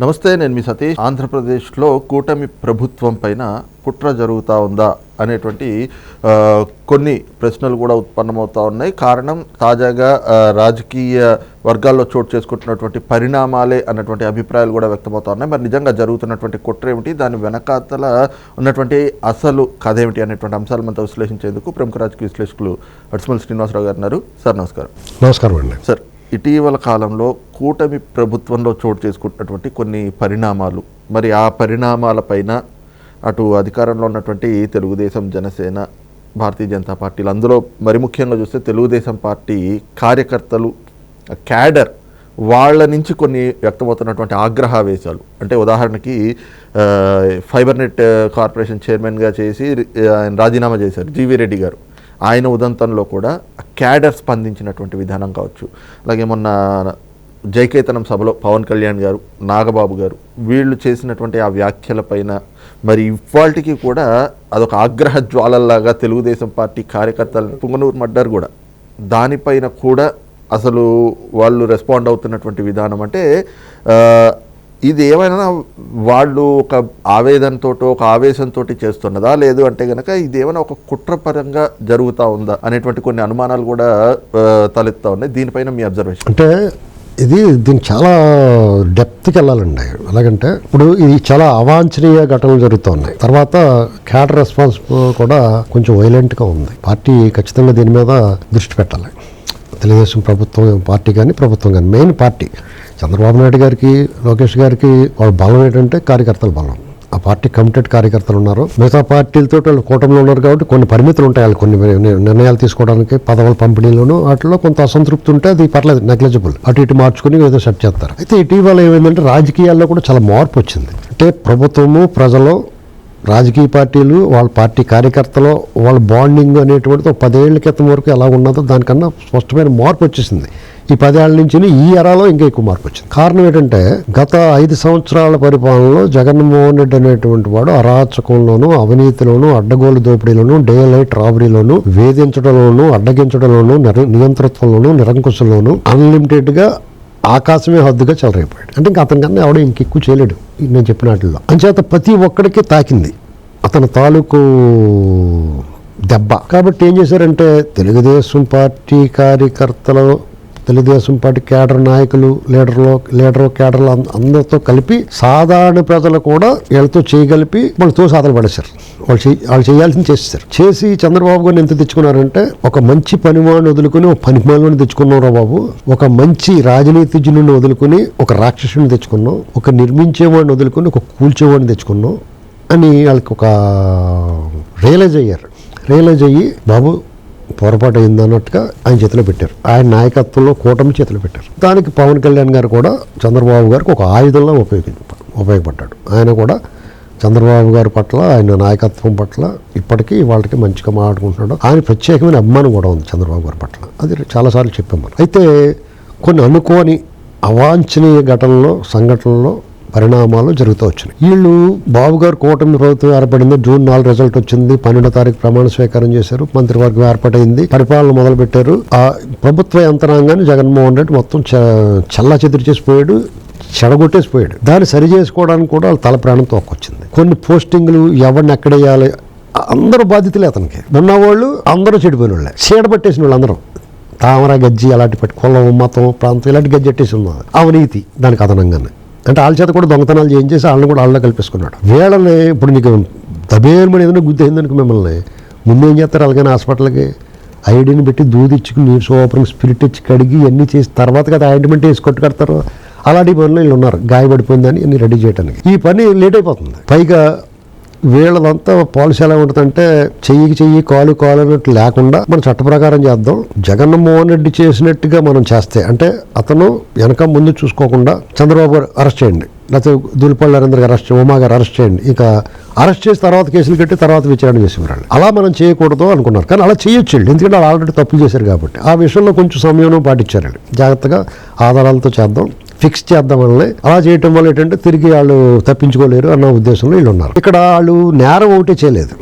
నమస్తే నేను మీ సతీష్. ఆంధ్రప్రదేశ్లో కూటమి ప్రభుత్వం పైన కుట్ర జరుగుతూ ఉందా అనేటువంటి కొన్ని ప్రశ్నలు కూడా ఉత్పన్నమవుతా ఉన్నాయి. కారణం తాజాగా రాజకీయ వర్గాల్లో చోటు చేసుకుంటున్నటువంటి పరిణామాలే అన్నటువంటి అభిప్రాయాలు కూడా వ్యక్తమవుతా ఉన్నాయి. మరి నిజంగా జరుగుతున్నటువంటి కుట్ర ఏమిటి? దాని వెనకాతల ఉన్నటువంటి అసలు కథ ఏమిటి అనేటువంటి అంశాలు మనతో విశ్లేషించేందుకు ప్రముఖ రాజకీయ విశ్లేషకులు అడిసిమల్ శ్రీనివాసరావు గారు ఉన్నారు. సార్ నమస్కారం. నమస్కారం అండి. సార్ ఇటీవల కాలంలో కూటమి ప్రభుత్వంలో చోటు చేసుకుంటున్నటువంటి కొన్ని పరిణామాలు. మరి ఆ పరిణామాలపైన అటు అధికారంలో ఉన్నటువంటి తెలుగుదేశం జనసేన భారతీయ జనతా పార్టీలు అందులో మరి ముఖ్యంగా చూస్తే తెలుగుదేశం పార్టీ కార్యకర్తలు క్యాడర్ వాళ్ళ నుంచి కొన్ని వ్యక్తమవుతున్నటువంటి ఆగ్రహావేశాలు. అంటే ఉదాహరణకి ఫైబర్నెట్ ఫైబర్ నెట్ కార్పొరేషన్ చైర్మన్గా చేసి ఆయన రాజీనామా చేశారు జీవీ రెడ్డి గారు. ఆయన ఉదంతంలో కూడా క్యాడర్ స్పందించినటువంటి విధానం కావచ్చు. అలాగే మొన్న జైకేతనం సభలో పవన్ కళ్యాణ్ గారు నాగబాబు గారు వీళ్ళు చేసినటువంటి ఆ వ్యాఖ్యలపైన మరి ఇవాళకి కూడా అదొక ఆగ్రహ జ్వాలల్లాగా తెలుగుదేశం పార్టీ కార్యకర్తలు పుంగనూరు మడ్డారు కూడా. దానిపైన కూడా అసలు వాళ్ళు రెస్పాండ్ అవుతున్నటువంటి విధానం అంటే ఇది ఏమైనా వాళ్ళు ఒక ఆవేదనతో ఒక ఆవేశంతో చేస్తున్నదా? లేదు అంటే గనక ఇది ఏమైనా ఒక కుట్రపరంగా జరుగుతూ ఉందా? అనేటువంటి కొన్ని అనుమానాలు కూడా తలెత్తా ఉన్నాయి. దీనిపైన మీ అబ్జర్వేషన్. అంటే ఇది దీన్ని చాలా డెప్త్కి వెళ్ళాలండి. ఎలాగంటే ఇప్పుడు ఇది చాలా అవాంఛనీయ ఘటనలు జరుగుతూ ఉన్నాయి. తర్వాత క్యాడర్ రెస్పాన్స్ కూడా కొంచెం వైలెంట్గా ఉంది. పార్టీ ఖచ్చితంగా దీని మీద దృష్టి పెట్టాలి. తెలుగుదేశం ప్రభుత్వం పార్టీ కానీ ప్రభుత్వం కానీ మెయిన్ పార్టీ. చంద్రబాబు నాయుడు గారికి లోకేష్ గారికి వాళ్ళ బలం ఏంటంటే కార్యకర్తల బలం. ఆ పార్టీ కమిటెడ్ కార్యకర్తలు ఉన్నారు. మిగతా పార్టీలతో వాళ్ళు కూటమిలో ఉన్నారు కాబట్టి కొన్ని పరిమితులు ఉంటాయి. వాళ్ళు కొన్ని నిర్ణయాలు తీసుకోవడానికి పదవుల పంపిణీలోను వాటిలో కొంత అసంతృప్తి ఉంటే అది పర్లేదు నెగ్లెజిబుల్ అటు ఇటు మార్చుకుని ఏదో సెట్ చేస్తారు. అయితే ఇటీవల ఏమైందంటే రాజకీయాల్లో కూడా చాలా మార్పు వచ్చింది. అంటే ప్రభుత్వము ప్రజలు రాజకీయ పార్టీలు వాళ్ళ పార్టీ కార్యకర్తలు వాళ్ళ బాండింగ్ అనేటువంటిది ఒక పదేళ్ళ క్రితం వరకు ఎలా ఉన్నదో దానికన్నా స్పష్టమైన మార్పు వచ్చేసింది. ఈ పదేళ్ళ నుంచి ఈ ఎరాలో ఇంకా ఎక్కువ మార్పు వచ్చింది. కారణం ఏంటంటే గత ఐదు సంవత్సరాల పరిపాలనలో జగన్మోహన్ రెడ్డి అనేటువంటి వాడు అరాచకంలోనూ అవినీతిలోనూ అడ్డగోలు దోపిడీలోను డే లైట్ రాబరీలోను వేధించడంలోను అడ్డగించడంలోను నిర- నియంతృత్వంలోను నిరంకుశంలోను అన్లిమిటెడ్గా ఆకాశమే హద్దుగా చెలరైపోయాడు అంటే ఇంకా అతని కన్నా ఎవడో ఇంకెక్కువ చేయలేడు నేను చెప్పిన వాటిల్లో. అంచేత ప్రతి ఒక్కడికి తాకింది. అతని తాలూకు దెబ్బ. కాబట్టి ఏం చేశారంటే తెలుగుదేశం పార్టీ కార్యకర్తలు తెలుగుదేశం పార్టీ కేడర్ నాయకులు లీడర్లు లీడర్ కేడర్లు అందరితో కలిపి సాధారణ ప్రజలు కూడా వీళ్ళతో చేయగలిపి వాళ్ళు తో సాధన పడేశారు. వాళ్ళు వాళ్ళు చేయాల్సింది చేస్తారు చేసి చంద్రబాబు గారిని ఎంత తెచ్చుకున్నారంటే ఒక మంచి పనివాడిని వదులుకుని ఒక పనిమాలని తెచ్చుకున్నాం రా బాబు. ఒక మంచి రాజనీతిజ్ఞుని వదులుకుని ఒక రాక్షసుని తెచ్చుకున్నాం ఒక నిర్మించేవాడిని వదులుకుని ఒక కూల్చేవాడిని తెచ్చుకున్నాం అని వాళ్ళకి ఒక రియలైజ్ అయ్యారు. రియలైజ్ అయ్యి బాబు పొరపాటు అయింది అన్నట్టుగా ఆయన చేతిలో పెట్టారు. ఆయన నాయకత్వంలో కూటమి చేతిలో పెట్టారు. దానికి పవన్ కళ్యాణ్ గారు కూడా చంద్రబాబు గారికి ఒక ఆయుధంలో ఉపయోగి ఉపయోగపడ్డాడు. ఆయన కూడా చంద్రబాబు గారి పట్ల ఆయన నాయకత్వం పట్ల ఇప్పటికీ వాళ్ళకి మంచిగా మాట్లాడుకుంటున్నాడు. ఆయన ప్రత్యేకమైన అభిమానం కూడా ఉంది చంద్రబాబు గారి పట్ల. అది చాలాసార్లు చెప్పాం మనం. అయితే కొన్ని అనుకోని అవాంఛనీయ ఘటనలో సంఘటనలో పరిణామాలు జరుగుతూ వచ్చినాయి. వీళ్ళు బాబు గారు కూటమి ప్రభుత్వం ఏర్పడింది జూన్ నాలుగు రిజల్ట్ వచ్చింది పన్నెండో తారీఖు ప్రమాణ స్వీకారం చేశారు మంత్రివర్గం ఏర్పాటైంది పరిపాలన మొదలు పెట్టారు ఆ ప్రభుత్వ యంత్రాంగాన్ని జగన్మోహన్ రెడ్డి మొత్తం చల్లా చెదిరి చేసిపోయాడు చెడగొట్టేసిపోయాడు. దాన్ని సరి చేసుకోవడానికి కూడా వాళ్ళ తల ప్రాణం తోకొచ్చింది. కొన్ని పోస్టింగ్లు ఎవరిని ఎక్కడేయాలి అందరూ బాధ్యతలే అతనికి. ఉన్నవాళ్ళు అందరూ చెడిపోయిన వాళ్ళే చీడ పట్టేసిన వాళ్ళు అందరూ. తామర గజ్జి అలాంటి పెట్టి కులం మతం ప్రాంతం ఇలాంటి గజ్జి ఎట్టేసి ఉన్నది. అవినీతి దానికి అదనంగానే. అంటే వాళ్ళ చేత కూడా దొంగతనాలు చేయించేసి వాళ్ళని కూడా వాళ్ళలో కల్పేసుకున్నాడు. వీళ్ళని ఇప్పుడు నీకు దబేర్మని ఏదైనా గుద్ది అయిందనుకో మిమ్మల్ని? ముందేం ఏం చేస్తారు? అలాగని హాస్పిటల్కి ఐడిని పెట్టి దూది ఇచ్చుకుని నీరు సోపరం స్పిరిట్ ఇచ్చి కడిగి ఇవన్నీ చేసి తర్వాత కదా ఆయింట్మెంట్ వేసి కొట్టు కడతారు? అలాంటి పనులు వీళ్ళు ఉన్నారు. గాయపడిపోయిందని అన్ని రెడీ చేయడానికి ఈ పని లేట్ అయిపోతుంది. పైగా వీళ్ళదంతా పాలసీ ఎలా ఉంటుందంటే చెయ్యికి చెయ్యి కాలు కాలు అన్నట్టు లేకుండా మనం చట్ట ప్రకారం చేద్దాం. జగన్మోహన్ రెడ్డి చేసినట్టుగా మనం చేస్తే అంటే అతను వెనక ముందు చూసుకోకుండా చంద్రబాబు గారు అరెస్ట్ చేయండి. లేకపోతే దులిపల్లి నరేంద్ర గారు అరెస్ట్ ఉమా గారు అరెస్ట్ చేయండి. ఇక అరెస్ట్ చేసి తర్వాత కేసులు కట్టి తర్వాత విచారణ చేసేవాళ్ళు అలా మనం చేయకూడదు అనుకున్నారు. కానీ అలా చేయొచ్చు ఎందుకంటే వాళ్ళు ఆల్రెడీ తప్పులు చేశారు కాబట్టి. ఆ విషయంలో కొంచెం సమయం పాటించారు జాగ్రత్తగా ఆధారాలతో చేద్దాం. ఫిక్స్ చేద్దామని అలా చేయటం వల్ల ఏంటంటే తిరిగి వాళ్ళు తప్పించుకోలేరు అన్న ఉద్దేశంలో వీళ్ళు ఉన్నారు. ఇక్కడ వాళ్ళు నేరం ఒకటే చేయలేదు.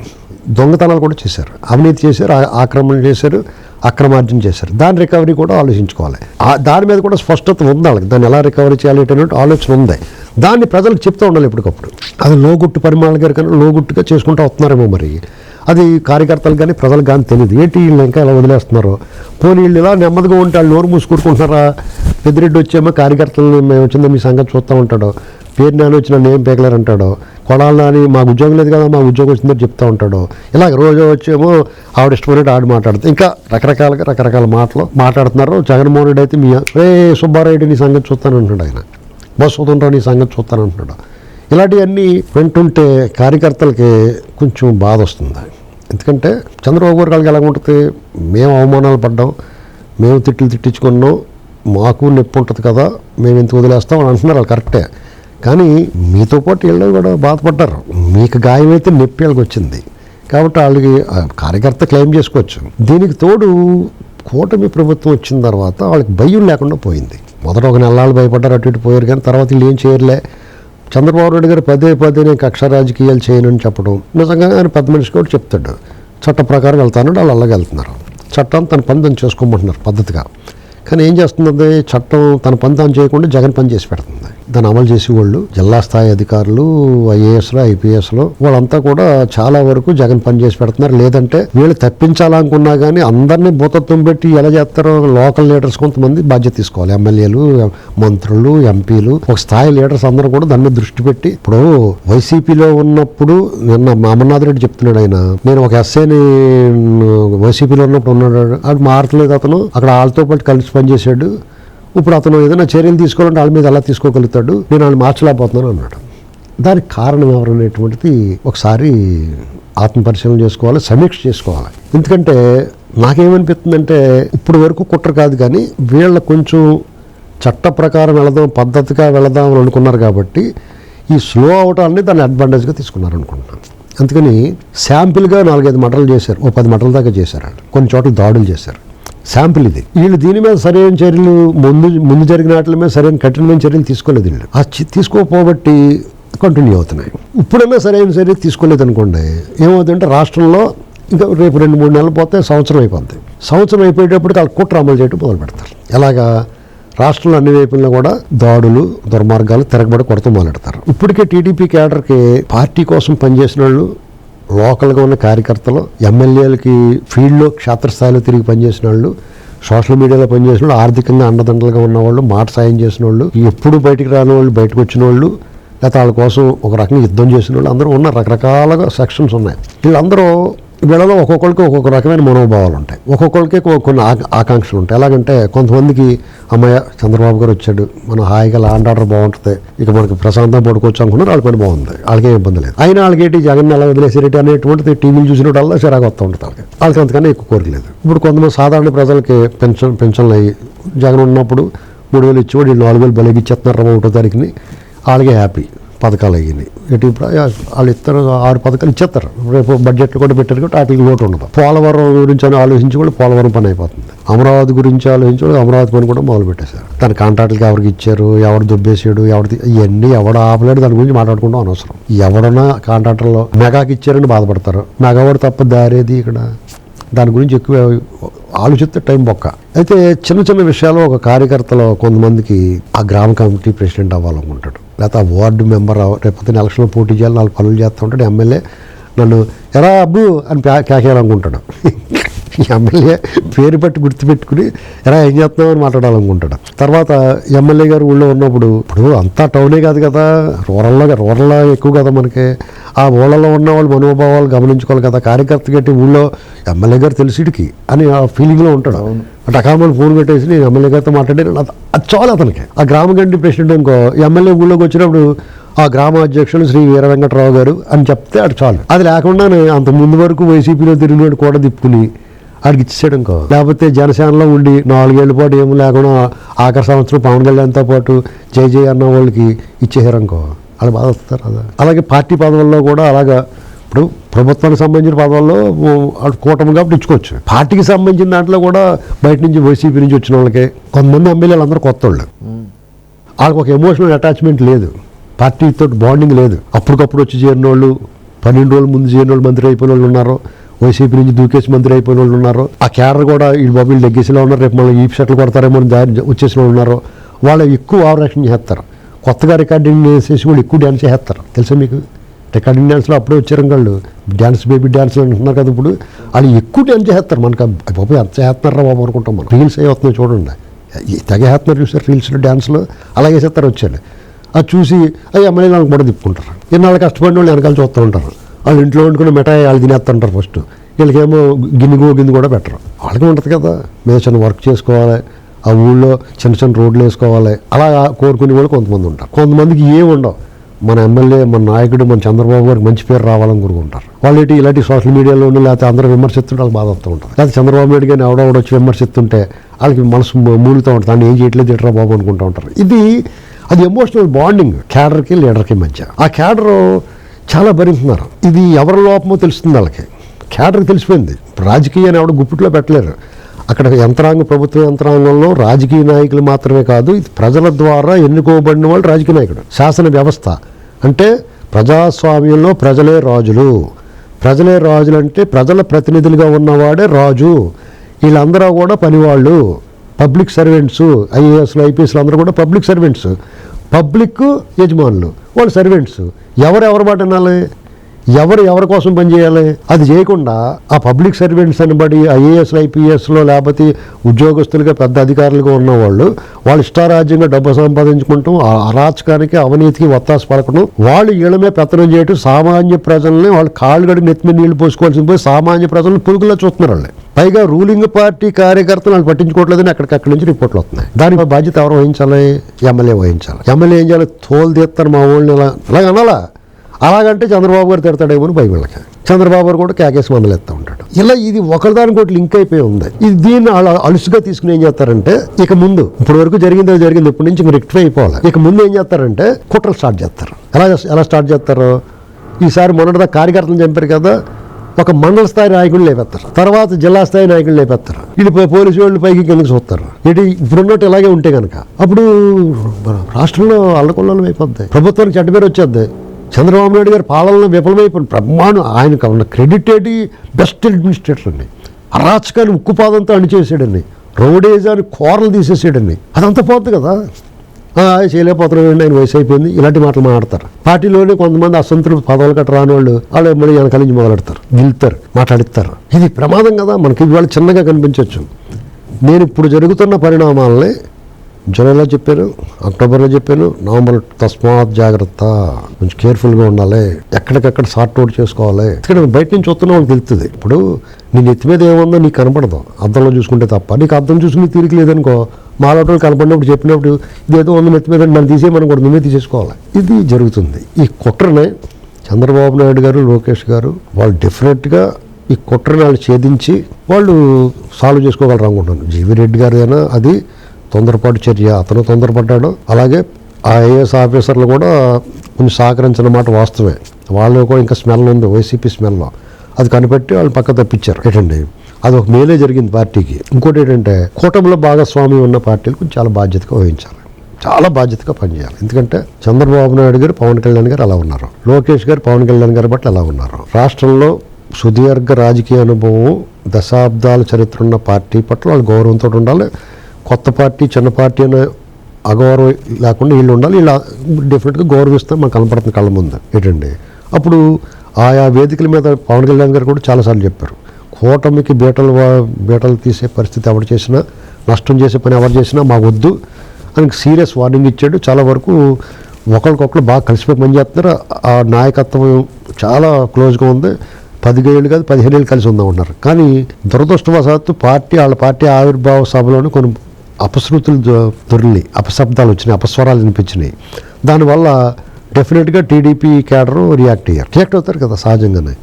దొంగతనాలు కూడా చేశారు. అవినీతి చేశారు ఆక్రమణ చేశారు అక్రమార్జన చేశారు. దాని రికవరీ కూడా ఆలోచించుకోవాలి. ఆ దాని మీద కూడా స్పష్టత ఉంది వాళ్ళకి. దాన్ని ఎలా రికవరీ చేయాలి అనేటువంటి ఆలోచన ఉంది. దాన్ని ప్రజలకు చెప్తూ ఉండాలి ఎప్పటికప్పుడు. అది లోగుట్టు పరిమాణాల గారి కన్నా లోగుట్టుగా చేసుకుంటూ వస్తున్నారేమో మరి. అది కార్యకర్తలు కానీ ప్రజలకు కానీ తెలియదు. ఏంటి వీళ్ళు ఇంకా ఎలా వదిలేస్తున్నారు? పోనీ వీళ్ళు ఇలా నెమ్మదిగా ఉంటే వాళ్ళు నోరు మూసుకుంటున్నారా పెద్దిరెడ్డి వచ్చేమో కార్యకర్తలను మేము వచ్చిందో మీ సంగతి చూస్తూ ఉంటాడు. పేరు నాని వచ్చిన నేమ్ ఏం పేకలేరు అంటాడు. కొడాలి నాని మాకు ఉద్యోగం లేదు కదా మా ఉద్యోగం వచ్చిందని చెప్తా ఉంటాడు. ఇలాగ రోజు వచ్చేమో ఆవిడ ఇష్టమైనట్టు ఆడు మాట్లాడుతుంది. ఇంకా రకరకాలుగా రకరకాల మాటలు మాట్లాడుతున్నారు. జగన్మోహన్ రెడ్డి అయితే మీ రే సుబ్బారెడ్డి నీ సంగతి చూస్తాను అంటున్నాడు ఆయన. బస్సుతుంటావు నీ సంగతి చూస్తాను అంటున్నాడు. ఇలాంటివన్నీ వింటుంటే కార్యకర్తలకి కొంచెం బాధ వస్తుంది. ఎందుకంటే చంద్రబాబు గారు వాళ్ళకి ఎలా ఉంటుంది? మేము అవమానాలు పడ్డాం మేము తిట్లు తిట్టించుకున్నాం మాకు నొప్పి ఉంటుంది కదా మేము ఎంత వదిలేస్తాం అని అంటున్నారు వాళ్ళు కరెక్టే. కానీ మీతో పాటు వీళ్ళు కూడా బాధపడ్డారు. మీకు గాయమైతే నొప్పి వాళ్ళకి వచ్చింది? కాబట్టి వాళ్ళకి కార్యకర్త క్లెయిమ్ చేసుకోవచ్చు. దీనికి తోడు కూటమి ప్రభుత్వం వచ్చిన తర్వాత వాళ్ళకి భయం లేకుండా పోయింది. మొదట ఒక నెలలు భయపడ్డారు అటు ఇటు పోయారు కానీ తర్వాత వీళ్ళు ఏం చేయర్లే. చంద్రబాబు నాయుడు గారు పదే పదే నేను కక్ష రాజకీయాలు చేయనని చెప్పడం నిజంగా ఆయన పెద్ద మనిషి కూడా చెప్తాడు. చట్ట ప్రకారం వెళ్తాను వాళ్ళు అలాగే వెళ్తున్నారు. చట్టం తన పని తను చేసుకోమంటున్నారు పద్ధతిగా. కానీ ఏం చేస్తుంది? చట్టం తన పని తాను చేయకుండా జగన్ పని చేసి పెడుతుంది. దాన్ని అమలు చేసే వాళ్ళు జిల్లా స్థాయి అధికారులు ఐఏఎస్లు ఐపీఎస్లు వాళ్ళంతా కూడా చాలా వరకు జగన్ పని చేసి పెడుతున్నారు. లేదంటే వీళ్ళు తప్పించాలనుకున్నా కానీ అందరినీ భూతత్వం పెట్టి ఎలా చేస్తారో లోకల్ లీడర్స్ కొంతమంది బాధ్యత తీసుకోవాలి. ఎమ్మెల్యేలు మంత్రులు ఎంపీలు ఒక స్థాయి లీడర్స్ అందరూ కూడా దాని మీద దృష్టి పెట్టి ఇప్పుడు వైసీపీలో ఉన్నప్పుడు నిన్న మా అమర్నాథ్ రెడ్డి చెప్తున్నాడు ఆయన. నేను ఒక ఎస్ఐని వైసీపీలో ఉన్నప్పుడు ఉన్నాడు. అది మారట్లేదు అతను. అక్కడ వాళ్ళతో పాటు కలిసి పనిచేశాడు. ఇప్పుడు అతను ఏదైనా చర్యలు తీసుకోవాలంటే వాళ్ళ మీద ఎలా తీసుకోగలుగుతాడు? నేను వాళ్ళు మార్చలేకపోతున్నాను అన్నాడు. దానికి కారణం ఎవరనేటువంటిది ఒకసారి ఆత్మపరిశీలన చేసుకోవాలి సమీక్ష చేసుకోవాలి. ఎందుకంటే నాకేమనిపిస్తుందంటే ఇప్పుడు వరకు కుట్ర కాదు కానీ వీళ్ళ కొంచెం చట్ట ప్రకారం వెళదాం పద్ధతిగా వెళదాం అని అనుకున్నారు కాబట్టి ఈ స్లో అవటాన్ని దాన్ని అడ్వాంటేజ్గా తీసుకున్నారు అనుకుంటున్నాను. అందుకని శాంపిల్గా నాలుగైదు మటలు చేశారు ఓ పది మటల దాకా చేశారు కొన్ని చోట్ల దాడులు చేశారు. శాంపిల్ ఇది. వీళ్ళు దీని మీద సరైన చర్యలు ముందు ముందు జరిగిన వాటి మీద సరైన కఠినమైన చర్యలు తీసుకోలేదు వీళ్ళు. ఆ తీసుకోపోబట్టి కంటిన్యూ అవుతున్నాయి. ఇప్పుడైనా సరైన చర్య తీసుకోలేదు అనుకోండి ఏమవుతుందంటే రాష్ట్రంలో ఇంకా రేపు రెండు మూడు నెలలు పోతే సంవత్సరం అయిపోద్ది. సంవత్సరం అయిపోయేటప్పటికి వాళ్ళు కుట్ర అమలు చేయడం మొదలు పెడతారు. ఎలాగా? రాష్ట్రంలో అన్ని వైపుల్లో కూడా దాడులు దుర్మార్గాలు తిరగబడి కొడుతూ మొదలెడతారు. ఇప్పటికే టీడీపీ క్యాడర్కి పార్టీ కోసం పనిచేసిన వాళ్ళు లోకల్గా ఉన్న కార్యకర్తలు ఎమ్మెల్యేలకి ఫీల్డ్లో క్షేత్రస్థాయిలో తిరిగి పనిచేసిన వాళ్ళు సోషల్ మీడియాలో పనిచేసిన వాళ్ళు ఆర్థికంగా అండదండలుగా ఉన్నవాళ్ళు మాట సాయం చేసిన వాళ్ళు ఎప్పుడు బయటకు రాని వాళ్ళు బయటకు వచ్చిన వాళ్ళు లేకపోతే వాళ్ళ కోసం ఒక రకంగా యుద్ధం చేసిన వాళ్ళు అందరూ ఉన్న రకరకాలుగా సెక్షన్స్ ఉన్నాయి. వీళ్ళందరూ వీళ్ళలో ఒక్కొక్కరికి ఒక్కొక్క రకమైన మనోభావాలు ఉంటాయి. ఒక్కొక్కరికి కొన్ని ఆకాంక్షలు ఉంటాయి. ఎలాగంటే కొంతమందికి అమ్మాయ చంద్రబాబు గారు వచ్చాడు మనం హాయిగా లాండ్ ఆర్డర్ బాగుంటుంది ఇక మనకి ప్రశాంతం పడుకోవచ్చు అనుకున్నారు వాళ్ళ పని బాగుంది వాళ్ళకేం ఇబ్బంది లేదు. అయినా వాళ్ళకేటి జగన్ ఎలా వదిలేసేటి అనేటువంటిది టీవీలు చూసినప్పుడల్లా చిరాకు వస్తూ ఉంటుంది వాళ్ళకి. వాళ్ళకి అంతకన్నా ఎక్కువ కోరికలేదు ఇప్పుడు కొంతమంది సాధారణ ప్రజలకి పెన్షన్ పెన్షన్లు అయ్యి జగన్ ఉన్నప్పుడు మూడు వేలు ఇచ్చేవాడు వీళ్ళు నాలుగు వేలు బలిగిచ్చేస్తున్నారు ఒకటో తారీఖుని వాళ్ళకే హ్యాపీ పథకాలు అయ్యినాయి ఎటు ఇప్పుడు వాళ్ళు ఇస్తారు ఆరు పథకాలు ఇచ్చేస్తారు. రేపు బడ్జెట్లో కూడా పెట్టారు కాబట్టి వాటికి ఓటు ఉండదు. పోలవరం గురించి అని ఆలోచించి కూడా పోలవరం పని అయిపోతుంది. అమరావతి గురించి ఆలోచించి కూడా అమరావతి పని కూడా మొదలు పెట్టేశారు. దాని కాంట్రాక్టులకి ఎవరికి ఇచ్చారు ఎవరు దుబ్బేసాడు ఎవరి ఇవన్నీ ఎవడు ఆపలేడు దాని గురించి మాట్లాడుకుంటాం అనవసరం. ఎవడన్నా కాంట్రాక్టర్లో మెగాకి ఇచ్చారని బాధపడతారు. మెగావాడు తప్ప దారేది ఇక్కడ? దాని గురించి ఎక్కువ ఆలోచిస్తే టైం బొక్క. అయితే చిన్న చిన్న విషయాలు ఒక కార్యకర్తలో కొంతమందికి ఆ గ్రామ కమిటీ ప్రెసిడెంట్ అవ్వాలనుకుంటాడు. లేకపోతే ఆ వార్డు మెంబర్ అవ- రేపొద్దున ఎలక్షన్లో పోటీ చేయాలి నాలుగు పనులు చేస్తూ ఉంటాడు ఎమ్మెల్యే నన్ను ఎరా అబ్బు అని ప్యా కేకేయాలనుకుంటాడు. ఎమ్మెల్యే పేరు పెట్టి గుర్తుపెట్టుకుని ఎలా ఏం చేస్తున్నావు? అని మాట్లాడాలనుకుంటాడు. తర్వాత ఎమ్మెల్యే గారు ఊళ్ళో ఉన్నప్పుడు ఇప్పుడు అంతా టౌనే కాదు కదా రూరల్లో రూరల్లో ఎక్కువ కదా మనకి. ఆ ఊళ్ళలో ఉన్న వాళ్ళు మనోభావాలు గమనించుకోవాలి కదా కార్యకర్త గట్టి ఊళ్ళో ఎమ్మెల్యే గారు తెలిసిడికి అని ఆ ఫీలింగ్లో ఉంటాడు. అంటే అకామని ఫోన్ పెట్టేసి నేను ఎమ్మెల్యే గారితో మాట్లాడాను అది చాలు అతనికి. ఆ గ్రామ గంటి ప్రెసిడెంట్ ఇంకో ఎమ్మెల్యే ఊళ్ళోకి వచ్చినప్పుడు ఆ గ్రామ అధ్యక్షులు శ్రీ వీర వెంకటరావు గారు అని చెప్తే అది చాలు. అది లేకుండా అంత ముందు వరకు వైసీపీలో తిరిగినాడు కూడా తిప్పుకుని ఆడికి ఇచ్చేసాడు ఇంకో. లేకపోతే జనసేనలో ఉండి నాలుగేళ్ళ పాటు ఏమి లేకుండా ఆఖరి సంవత్సరం పవన్ కళ్యాణ్తో పాటు జై జై అన్న వాళ్ళకి ఇచ్చేసారు అనుకో అలా బాధ వస్తారు అదా. అలాగే పార్టీ పదవుల్లో కూడా అలాగా ఇప్పుడు ప్రభుత్వానికి సంబంధించిన పదవుల్లో కూటమి కాబట్టి ఇచ్చుకోవచ్చు. పార్టీకి సంబంధించిన దాంట్లో కూడా బయట నుంచి వైసీపీ నుంచి వచ్చిన వాళ్ళకి కొంతమంది ఎమ్మెల్యేలు అందరూ కొత్త వాళ్ళు. వాళ్ళకి ఒక ఎమోషనల్ అటాచ్మెంట్ లేదు. పార్టీతో బాండింగ్ లేదు. అప్పటికప్పుడు వచ్చి చేరిన వాళ్ళు పన్నెండు రోజుల ముందు చేరిన వాళ్ళు మంత్రి అయిపోయిన వాళ్ళు ఉన్నారు వైసీపీ నుంచి దూకేసి మంత్రి అయిపోయిన వాళ్ళు ఉన్నారు ఆ క్యాడర్ కూడా ఈ వీళ్ళు లెగ్గేసిలో ఉన్నారు రేపు మళ్ళీ ఈ షర్ట్లు కొడతారేమో దారి వచ్చేసిన వాళ్ళు ఉన్నారు వాళ్ళు ఎక్కువ ఆవరేషన్ చేస్తారు. కొత్తగా రికార్డింగ్ చేసి వాళ్ళు ఎక్కువ డ్యాన్స్ చేస్తారు. తెలుసా మీకు? రికార్డింగ్ డ్యాన్స్లో అప్పుడే వచ్చారు వాళ్ళు డ్యాన్స్ బేబీ డ్యాన్స్ అంటున్నారు కదా ఇప్పుడు. వాళ్ళు ఎక్కువ డ్యాన్స్ చేస్తారు. మనకు బాబు ఎంత చేస్తున్నారా బాబు అనుకుంటాం మనం. రీల్స్ అవి వస్తున్నాయి చూడండి. తెగేస్తున్నారు తెగ చేస్తున్నారు చూసారు రీల్స్లో డ్యాన్స్లో అలాగే చేస్తారు వచ్చాడు అది చూసి అవి ఎమ్మెల్యే వాళ్ళకి కూడా తిప్పుకుంటారు. ఇన్నాళ్ళు కష్టపడిన వాళ్ళు వెనకాల చూస్తూ ఉంటారు. వాళ్ళు ఇంట్లో వండుకున్న మిఠాయి వాళ్ళు తినేస్తుంటారు ఫస్ట్ వీళ్ళకేమో గిన్నె గో గిన్నె కూడా పెట్టరు. వాళ్ళకి ఉంటుంది కదా. మేము చిన్న వర్క్ చేసుకోవాలి. ఆ ఊళ్ళో చిన్న చిన్న రోడ్లు వేసుకోవాలి. అలా కోరుకునే వాళ్ళు కొంతమంది ఉంటారు. కొంతమందికి ఏం ఉండవు. మన ఎమ్మెల్యే మన నాయకుడు మన చంద్రబాబు గారికి మంచి పేరు రావాలని కోరుకుంటారు. వాళ్ళు ఇటు ఇలాంటి సోషల్ మీడియాలోనూ లేకపోతే అందరూ విమర్శిస్తుంటే వాళ్ళకి బాధ ఉంటారు ఉంటుంది. లేకపోతే చంద్రబాబు నాయుడు గారిని ఎవడో వచ్చి విమర్శిస్తుంటే వాళ్ళకి మనసు మూలుతూ ఉంటుంది. దాన్ని ఏం చేయట్లేదు ఇట్రా బాబు అనుకుంటూ ఉంటారు. ఇది అది ఎమోషనల్ బాండింగ్ క్యాడర్కి లీడర్కి మధ్య. ఆ క్యాడరు చాలా భరించున్నారు ఇది ఎవరి లోపమో తెలుస్తుంది వాళ్ళకి. క్యాడర్ తెలిసిపోయింది. రాజకీయాన్ని ఎవడ గుప్పిట్లో పెట్టలేరు. అక్కడ యంత్రాంగ ప్రభుత్వ యంత్రాంగంలో రాజకీయ నాయకులు మాత్రమే కాదు ఇది ప్రజల ద్వారా ఎన్నుకోబడిన వాళ్ళు రాజకీయ నాయకుడు. శాసన వ్యవస్థ. అంటే ప్రజాస్వామ్యంలో ప్రజలే రాజులు. ప్రజలే రాజులు అంటే ప్రజల ప్రతినిధులుగా ఉన్నవాడే రాజు. వీళ్ళందరూ కూడా పనివాళ్ళు. పబ్లిక్ సర్వెంట్స్ ఐఏఎస్లు ఐపీఎస్లు అందరూ కూడా పబ్లిక్ సర్వెంట్స్. పబ్లిక్ యజమానులు. వాళ్ళు సర్వెంట్స్. ఎవరు ఎవరి మాట వినాలి? ఎవరు ఎవరి కోసం పనిచేయాలి అది చేయకుండా ఆ పబ్లిక్ సర్వెంట్స్ అనబడి ఐఏఎస్ ఐపీఎస్లో లేకపోతే ఉద్యోగస్తులుగా పెద్ద అధికారులుగా ఉన్నవాళ్ళు వాళ్ళు ఇష్టారాజ్యంగా డబ్బు సంపాదించుకుంటాం ఆ అరాచకానికి అవినీతికి వత్తాసు పలకడం వాళ్ళు ఈళ్ళమే పెత్తనం చేయటం సామాన్య ప్రజల్ని వాళ్ళు కాళ్ళు గడి నెత్తిమీద నీళ్ళు పోసుకోవాల్సి పోయి సామాన్య ప్రజలను పురుగుల్లో చూస్తున్నారు వాళ్ళు. పైగా రూలింగ్ పార్టీ కార్యకర్తలు వాళ్ళు పట్టించుకోవట్లేదని అక్కడికక్కడి నుంచి రిపోర్ట్లు వస్తున్నాయి. దానికి బాధ్యత ఎవరు వహించాలి? ఎమ్మెల్యే వహించాలి. ఎమ్మెల్యే ఏం చేయాలి? తోలు తీస్తారు మా ఊళ్ళని ఇలా. అలాగ అనాలా? అలాగంటే చంద్రబాబు గారు తిడతాడేమో అని భయం వీళ్ళకి. చంద్రబాబు గారు కూడా కేకేసి మందలెత్తా ఉంటాడు. ఇలా ఇది ఒకరిదానికోటి లింక్ అయిపోయి ఉంది. ఇది దీన్ని అలా అలుసుగా తీసుకుని ఏం చేస్తారంటే ఇక ముందు ఇప్పటి వరకు జరిగిందో జరిగింది ఇప్పటి నుంచి ఇంక రెక్టిఫై అయిపోవాలి. ఇక ముందు ఏం చేస్తారంటే కుట్రలు స్టార్ట్ చేస్తారు. ఎలా ఎలా స్టార్ట్ చేస్తారు? ఈసారి మొన్నటిదా కార్యకర్తలు చంపారు కదా ఒక మండల స్థాయి నాయకులు లేపెత్తారు తర్వాత జిల్లా స్థాయి నాయకులు లేపెత్తారు వీళ్ళు పోలీసు వాళ్ళు పైకి కిందకి చూస్తారు. ఇటు ఇప్పుడున్నట్టు ఇలాగే ఉంటే కనుక అప్పుడు రాష్ట్రంలో అల్లకొల్లం అయిపోద్ది. ప్రభుత్వానికి చెడ్డ పేరు వచ్చేద్ది. చంద్రబాబు నాయుడు గారి పాలనలో విఫలమైపోయిన బ్రహ్మాండం ఆయనకు ఉన్న క్రెడిట్ ఏంటి బెస్ట్ అడ్మినిస్ట్రేటర్ అండి అరాచకాన్ని ఉక్కుపాదంతో అణిచేసాడండి రోడేజాన్ని కోరలు తీసేసాడండి అదంతా పోతుంది కదా. ఆ, చేయలేకపోతున్నాడు ఆయన వయసు అయిపోయింది. ఇలాంటి మాటలు మాట్లాడతారు. పార్టీలోనే కొంతమంది అసంతృప్తి పదవులు కట్ట రాని వాళ్ళు వాళ్ళు మళ్ళీ వెనకాల నుంచి మొదలెడతారు. గిలుతారు మాట్లాడిస్తారు. ఇది ప్రమాదం కదా. మనకి ఇవాళ చిన్నగా కనిపించవచ్చు నేను ఇప్పుడు జరుగుతున్న పరిణామాలని జూలైలో చెప్పాను అక్టోబర్లో చెప్పాను నవంబర్ తస్మాత్ జాగ్రత్త కొంచెం కేర్ఫుల్గా ఉండాలి ఎక్కడికక్కడ సార్ట్ అవుట్ చేసుకోవాలి. ఇక్కడ బయట నుంచి చూస్తున్నా వాళ్ళకి తెలుస్తుంది. ఇప్పుడు నీ నెత్తి మీద ఏముందో నీకు కనపడదు. అర్థంలో చూసుకుంటే తప్ప నీకు అర్థం చూసుకుని తీరిక లేదనుకో మాలోటోళ్ళు కనపడినప్పుడు చెప్పినప్పుడు ఇదేదో ఉంది నెత్తి మీద మనం తీసేయమని కూడా నువ్వే తీసేసుకోవాలి. ఇది జరుగుతుంది. ఈ కుట్రనే చంద్రబాబు నాయుడు గారు లోకేష్ గారు వాళ్ళు డెఫినెట్గా ఈ కుట్రని వాళ్ళు ఛేదించి వాళ్ళు సాల్వ్ చేసుకోగలరు అనుకుంటున్నాను. జీవి రెడ్డి గారు అయినా అది తొందరపాటు చర్య. అతను తొందరపడ్డాడు. అలాగే ఆ ఐఏఎస్ ఆఫీసర్లు కూడా కొంచెం సహకరించిన మాట వాస్తవే వాళ్ళు కూడా ఇంకా స్మెల్ ఉంది వైసీపీ స్మెల్లో అది కనిపెట్టి వాళ్ళు పక్క తప్పించారు. ఏంటండి? అది ఒక మేలే జరిగింది పార్టీకి. ఇంకోటి ఏంటంటే కూటమిలో భాగస్వామి ఉన్న పార్టీలకు చాలా బాధ్యతగా వహించాలి. చాలా బాధ్యతగా పనిచేయాలి. ఎందుకంటే చంద్రబాబు నాయుడు గారు పవన్ కళ్యాణ్ గారు అలా ఉన్నారు. లోకేష్ గారు పవన్ కళ్యాణ్ గారి పట్ల అలా ఉన్నారు. రాష్ట్రంలో సుదీర్ఘ రాజకీయ అనుభవం దశాబ్దాల చరిత్ర ఉన్న పార్టీ పట్ల వాళ్ళు గౌరవంతో ఉండాలి. కొత్త పార్టీ చిన్న పార్టీ అనే అగౌరవం లేకుండా వీళ్ళు ఉండాలి. వీళ్ళు డెఫినెట్గా గౌరవిస్తే మనకు కనపడుతుంది కళ్ళ ముందు. ఏంటండి? అప్పుడు ఆయా వేదికల మీద పవన్ కళ్యాణ్ గారు కూడా చాలాసార్లు చెప్పారు. కూటమికి బీటలు వా- బీటలు తీసే పరిస్థితి ఎవరు చేసినా నష్టం చేసే పని ఎవరు చేసినా మాకు వద్దు. అని సీరియస్ వార్నింగ్ ఇచ్చాడు. చాలా వరకు ఒకరికొకరు బాగా కలిసిపోయి పనిచేస్తున్నారు ఆ నాయకత్వం చాలా క్లోజ్గా ఉంది. పదిహేళ్ళు కాదు పదిహేను ఏళ్ళు కలిసి ఉందాం ఉన్నారు కానీ దురదృష్టవశాత్తు పార్టీ వాళ్ళ పార్టీ ఆవిర్భావ సభలోనే కొన్ని అపశృతులు దొరిని అపశబ్దాలు వచ్చినాయి అపస్వరాలు వినిపించినాయి. దానివల్ల డెఫినెట్గా టీడీపీ క్యాడర్ రియాక్ట్ అయ్యారు. రియాక్ట్ అవుతారు కదా సహజంగానే.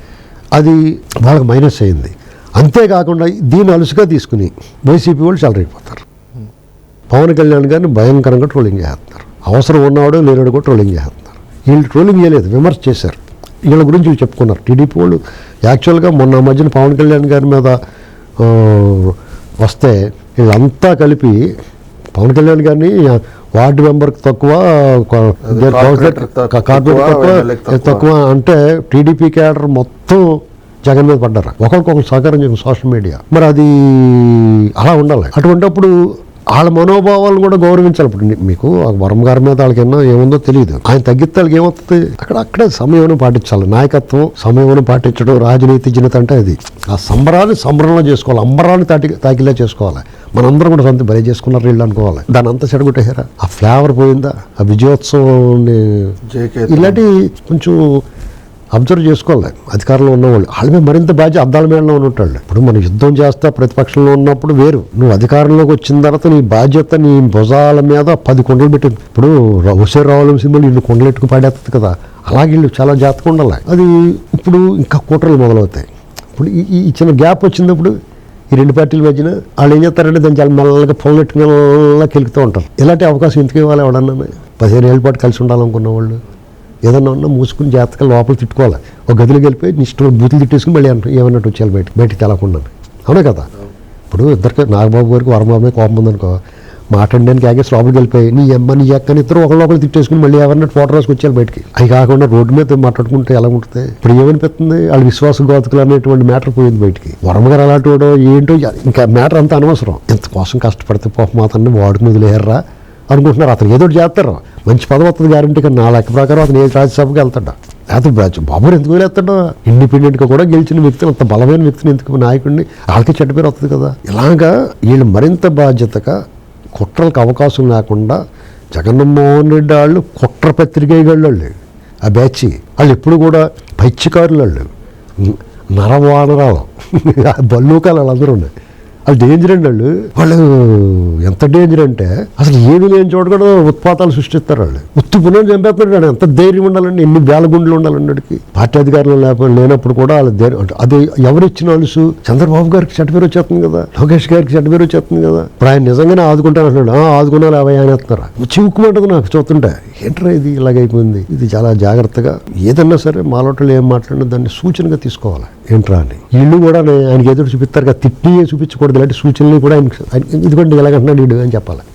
అది వాళ్ళకి మైనస్ అయింది. అంతేకాకుండా దీన్ని అలుసుగా తీసుకుని వైసీపీ వాళ్ళు చెలరైపోతారు పవన్ కళ్యాణ్ గారిని భయంకరంగా ట్రోలింగ్ చేస్తున్నారు. అవసరం ఉన్నవాడు లేనివాడు కూడా ట్రోలింగ్ చేస్తున్నారు. వీళ్ళు ట్రోలింగ్ చేయలేదు విమర్శ చేశారు. వీళ్ళ గురించి చెప్పుకున్నారు. టీడీపీ వాళ్ళు యాక్చువల్గా మొన్న మధ్యన పవన్ కళ్యాణ్ గారి మీద వస్తే వీళ్ళంతా కలిపి పవన్ కళ్యాణ్ గారిని వార్డు మెంబర్కి తక్కువ కార్పొరేటర్ తక్కువ, తక్కువ అంటే టీడీపీ క్యాడర్ మొత్తం జగన్ మీద పడ్డారు. ఒకరికొకరు సహకారం చేసిన సోషల్ మీడియా. మరి అది అలా ఉండాలి. అటువంటిప్పుడు వాళ్ళ మనోభావాలను కూడా గౌరవించాలి. ఇప్పుడు మీకు వరం గారి మీద వాళ్ళకి ఎన్నో ఏముందో తెలియదు. ఆయన తగ్గితే వాళ్ళకి ఏమవుతుంది? అక్కడ అక్కడే సమయం పాటించాలి. నాయకత్వం సమయం పాటించడం రాజనీతిజ్ఞత అంటే అది. ఆ సంబరాన్ని సంబరంలో చేసుకోవాలి. అంబరాన్ని తాటి తాకిలా చేసుకోవాలి. మనందరం కూడా సొంత బలి చేసుకున్నారు వీళ్ళు అనుకోవాలి. దాని అంతా చెడగొట్టేసారా ఆ ఫ్లేవర్ పోయిందా? ఆ విజయోత్సవం ఇలాంటి కొంచెం అబ్జర్వ్ చేసుకోవాలి. అధికారంలో ఉన్నవాళ్ళు. వాళ్ళ మరింత బాధ్యత అద్దాల మేడలో ఉన్నట్టు. ఇప్పుడు మనం యుద్ధం చేస్తా ప్రతిపక్షంలో ఉన్నప్పుడు వేరు. నువ్వు అధికారంలోకి వచ్చిన తర్వాత నీ బాధ్యత నీ భుజాల మీద పది కొండలు పెట్టింది. ఇప్పుడు హుసేన్ రావుల ఇన్ని ఇల్లు కొండలెట్టుకు పాడేస్తుంది కదా. అలాగే వీళ్ళు చాలా జాగ్రత్తగా ఉండాలి. అది ఇప్పుడు ఇంకా కూటర్లు మొదలవుతాయి. ఇప్పుడు ఈ- చిన్న గ్యాప్ వచ్చినప్పుడు ఈ రెండు పార్టీల మధ్యన వాళ్ళు ఏం చేస్తారంటే దాన్ని చాలా మెల్లగా పొల్లెట్టుకునేలా కెలుకుతూ ఉంటారు. ఇలాంటి అవకాశం ఎందుకు ఇవ్వాలి ఎవడన్నా? పదిహేను ఏళ్ళ పాటు కలిసి ఉండాలనుకున్న వాళ్ళు. ఏదన్నా ఉన్నా మూసుకుని జాగ్రత్తగా లోపల తిట్టుకోవాలి. ఒక గదిలోకి వెళ్ళిపోయి నీ బూతులు తిట్టేసుకుని మళ్ళీ అంట ఏమన్నట్టు వచ్చేయాలి బయట బయటికి తెలకుండా. అవునా కదా? ఇప్పుడు ఇద్దరికి నాగబాబు గారికి వరబాబు కోపం ఉందనుకో మాట్లాడడానికి ఆగేసి లోపలికి వెళ్ళిపోయి నీ అమ్మ నీ అక్కని ఇద్దరు ఒక లోపల తిట్టేసుకుని మళ్ళీ ఎవరన్నా ఫోటో రాసుకు వచ్చేయాలి బయటికి. అవి కాకుండా రోడ్డు మీద మాట్లాడుకుంటే ఎలా ఉంటుంది? ఇప్పుడు ఏమనిపిస్తుంది? వాళ్ళ విశ్వాస గోతకులు అనేటువంటి మ్యాటర్ పోయింది బయటికి. వరమగారు అలాంటి వాడు ఏంటో ఇంకా మ్యాటర్ అంత అనవసరం. ఇంతకోసం కష్టపడితే పాపం మాత్రం వాడుకు వదిలేయర్రా. అనుకుంటున్నారు. అతను ఏదో చేస్తారు. మంచి పదవి వస్తుంది గ్యారంటీ కానీ నా లెక్క ప్రకారం అతను ఏ రాజ్యసభకి వెళ్తాడు. లేకపోతే బ్రాచ్ బాబు ఎందుకు వెళ్తాడు ఇండిపెండెంట్గా కూడా గెలిచిన వ్యక్తిని అంత బలమైన వ్యక్తిని ఎందుకు నాయకుడిని? వాళ్ళకి చెడ్డ పేరు వస్తుంది కదా. ఇలాగా వీళ్ళు మరింత బాధ్యతగా కుట్రలకు అవకాశం లేకుండా జగన్మోహన్ రెడ్డి వాళ్ళు కుట్ర పత్రికేయగళ్ళు వాళ్ళు ఆ బ్యాచ్. వాళ్ళు ఎప్పుడు కూడా పైచికారులు వాళ్ళు. నరవానరాలు బల్లూకాలు వాళ్ళందరూ ఉన్నాయి. అది డేంజర్ అండి వాళ్ళు. వాళ్ళు ఎంత డేంజర్ అంటే అసలు ఏమీ లేని చోట కూడా ఉత్పాతాలు సృష్టిస్తారు వాళ్ళు. ఉత్తి పునః చంపేస్తున్నాడు ఎంత ధైర్యం ఉండాలండి ఎన్ని వేల గుండెలు ఉండాలండి వాడికి. పార్టీ అధికారులు లేకపోతే లేనప్పుడు కూడా వాళ్ళ ధైర్యం అది ఎవరు ఇచ్చిన అలుసు చంద్రబాబు గారికి చెడ్డ పేరు వచ్చేస్తుంది కదా. లోకేష్ గారికి చెడ్డ పేరు వచ్చేస్తుంది కదా. ఇప్పుడు ఆయన నిజంగానే ఆదుకుంటాను అంటున్నాడు. "ఆ, ఆదుకున్నారు అవే ఆయన ఎత్తున్నారు చివుక్కుమంటుంది నాకు చూస్తుంటే. ఏంట్రా ఇది ఇలాగైపోయింది. ఇది చాలా జాగ్రత్తగా ఏదన్నా సరే మాలోటలు ఏం మాట్లాడినా దాన్ని సూచనగా తీసుకోవాలి. ఏంట్రా అని. వీళ్ళు కూడా ఆయనకి ఎదురు చూపిస్తారు కదా తిట్టి చూపించకూడదు. ఇలాంటి సూచనలు కూడా ఆయన ఇదిగోండి ఇలాగంటున్నాడు వీడు అని చెప్పాలి.